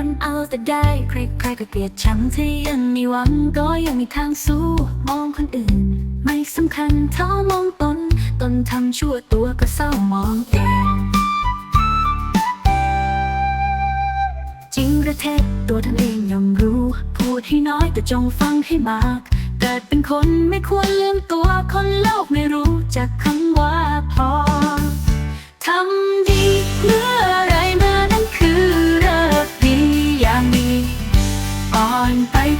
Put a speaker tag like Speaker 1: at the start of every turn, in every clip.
Speaker 1: คนเอาแต่ได้ ใครๆก็เกลียดชังที่ยังมีหวังก็ยังมีทางสู้ มองคนอื่น ไม่สำคัญเท่ามองตน ตนทำชั่วตัวก็เศร้ามองเองจริงหรือเท็จตัวท่านเองย่อมรู้ พูดให้น้อยแต่จงฟังให้มาก เกิดเป็นคนไม่ควรลืมตัวคนโลกไม่รู้จักคำว่าพอ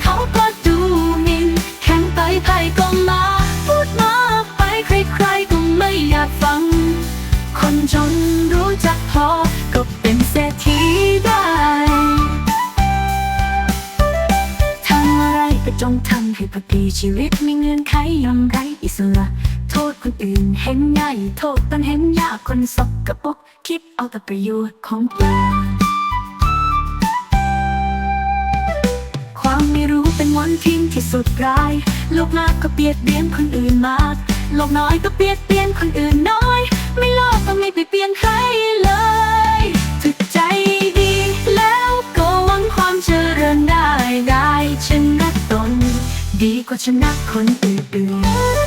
Speaker 1: เขาก็ดูหมินแข็งไปไพ่ก็มา พูดมากไปใครๆก็ไม่อยากฟัง คนจนรู้จักพอก็เป็นเศรษฐีได้ทำอะไรก็จงทำให้พอดีชีวิตมีเงื่อนไขยอมไรอิสระโทษคนอื่นเห็นง่ายโทษตนเห็นยากคนสกกระปรกคิดเอาแต่ประโยชน์ของตัว ทิ้งที่สุดร้ายโลกมากก็เปียดเบียนคนอื่นมากโลกน้อยก็เปียดเบียนคนอื่นน้อย ไม่โลกก็ไม่ไปเปลี่ยนใครเลยถึกใจดีแล้วก็หวังความเจริญได้ได้ชนะตน ดีกว่าชนะคนอื่น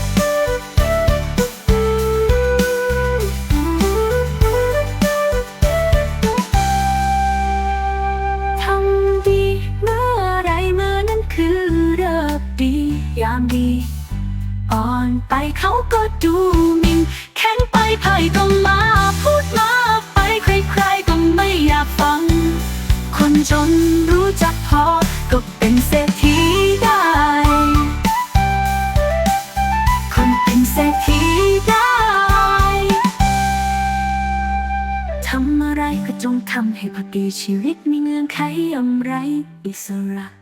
Speaker 1: ามดี อ่อนไปเขาก็ดูมินแข็งไปไพ่ก็มาพูดมาไปใครๆก็ไม่อยากฟัง คนจนรู้จักพอก็เป็นเศรษฐีได้ คนเป็นเศรษฐีได้ทำอะไรก็จงทำให้พอดีชีวิตมีเงื่อนไขอำไรอิสระ